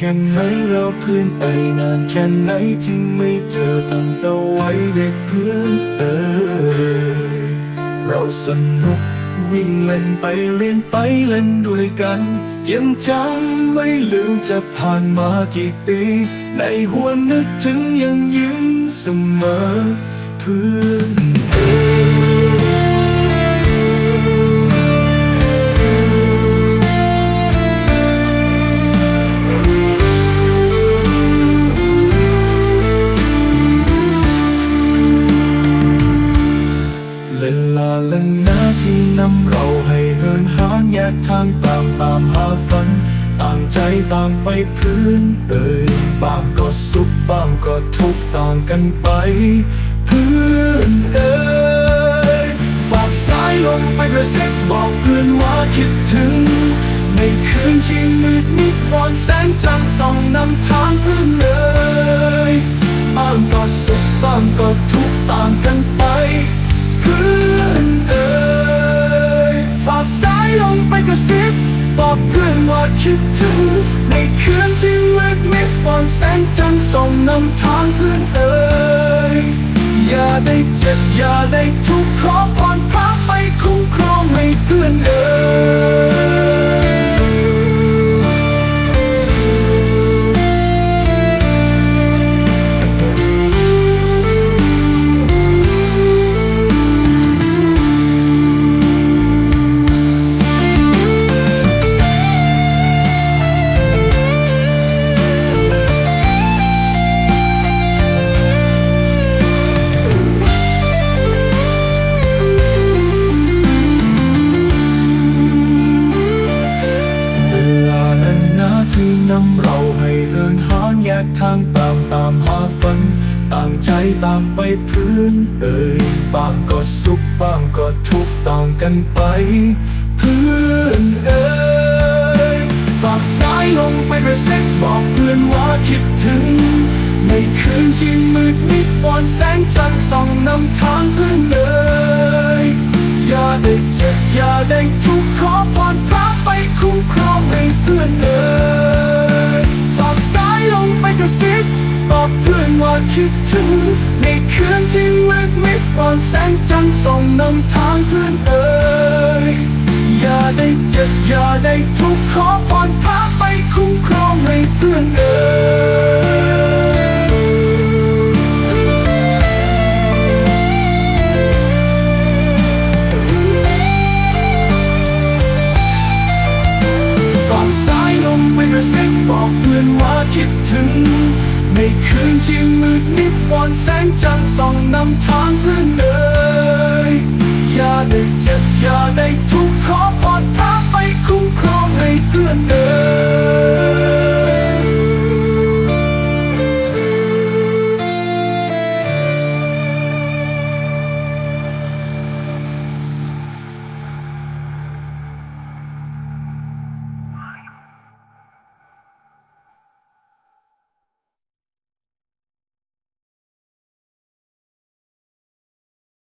แค่ไหนแล้วเพื่อนเอ่ยนานแค่ไหนที่ไม่เจอตั้งแต่ไว้เด็กเพื่อนเอ่ยเราสนุกวิ่งเล่นไปเรียนไปเล่นด้วยกัน ยังจำไม่ลืมจะผ่านมากี่ปี ในหัวนึกถึงยังยิ้มเสมอเพื่อนเอ่ย ทางตามตามหาฝัน ต่างใจต่างไปพื้นเอ่ยบางก็สุขบางก็ทุกข์ต่างกันไปพื่อนเอ่ยฝากสายลงไปกระซิบบอกเพื่อนว่าคิดถึง ในคืนที่มืดมิดวอนแสงจันทร์ส่องนำทางเพื่อนเอ่ย ลงไปกระซิบบอกเพื่อนว่าคิดถึง ในคืนที่มืดมิดวอนแสงจันทร์ส่องนำทางเพื่อนเอ่ยอย่าได้เจ็บอย่าได้ทุกข์ขอำเราให้เหินหานแยกทางตามตามหาฝัน ต่างใจต่างไปพื้นเอ่ยบางก็สุขบางก็ทุกข์ต่างกันไปเพื่อนเอ่ยฝากสายลงไปกระซิบบอกเพื่อนว่าคิดถึง ในคืนที่มืดมิดวอนแสงจันทร์ส่องนำทางเพื่อนเลยอย่าได้เจ็บอย่าได้ทุกข์ขอพรพระไปคุ้มครองให้เพื่อนเอ่ย กระซิบบอกเพื่อนว่าคิดถึง ในคืนที่มืดมิดก่อนแสงจันทร์ส่องนำทางเพื่อนเอ่ยอย่าได้เจ็บอย่าได้ทุกข์ขอพรพระไปคุ้มครองให้เพื่อนเอ่ย กระซิบบอกเพื่อนว่าคิดถึง ในคืนที่มืดนิดวอนแสงจันทร์ส่องนำทางเพื่อนเอ่ยอย่าได้เจ็บอย่าได้ทุกข์ขอพรพระไปคุ้มครองให้เพื่อนเอย